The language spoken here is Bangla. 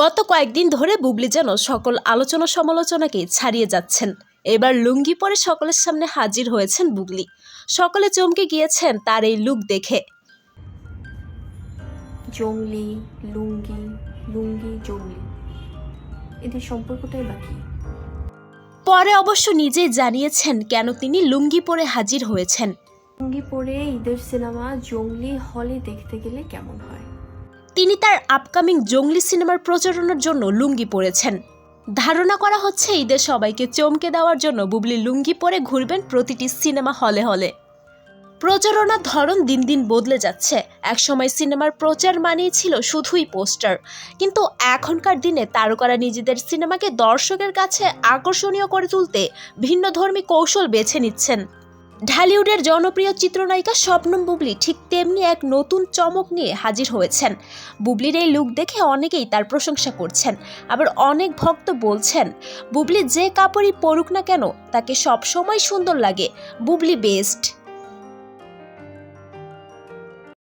গত কয়েকদিন ধরে বুবলি যেন সকল আলোচনা সমালোচনাকে ছাড়িয়ে যাচ্ছেন। এবার লুঙ্গি পরে সকলের সামনে হাজির হয়েছেন বুবলি। সকলে চমকে গিয়েছেন তার এই লুক দেখে। জংলি লুঙ্গি লুঙ্গি জংলি এদের সম্পর্কটাই বাকি পরে অবশ্য নিজেই জানিয়েছেন কেন তিনি লুঙ্গি পরে হাজির হয়েছেন। লুঙ্গি পরে ঈদের সিনেমা জংলি হলে দেখতে গেলে কেমন হয়? তিনি তার আপকামিং জঙ্গলি সিনেমার প্রচারণার জন্য লুঙ্গি পরেছেন। ধারণা করা হচ্ছে ঈদের সবাইকে চমকে দেওয়ার জন্য বুবলি লুঙ্গি পরে ঘুরবেন প্রতিটি সিনেমা হলে হলে। প্রচারণার ধরন দিন দিন বদলে যাচ্ছে। একসময় সিনেমার প্রচার মানেই ছিল শুধুই পোস্টার। কিন্তু এখনকার দিনে তারকারা নিজেদের সিনেমাকে দর্শকের কাছে আকর্ষণীয় করে তুলতে ভিন্ন ধর্মী কৌশল বেছে নিচ্ছেন। ঢালিউডের জনপ্রিয় চিত্রনায়িকা স্বপ্নম বুবলি ঠিক তেমনি এক নতুন চমক নিয়ে হাজির হয়েছেন। বুবলির এই লুক দেখে অনেকেই তার প্রশংসা করছেন, আবার অনেক ভক্ত বলছেন, বুবলি যে কাপড়ই পরুক না কেন, তাকে সবসময় সুন্দর লাগে, বুবলি বেস্ট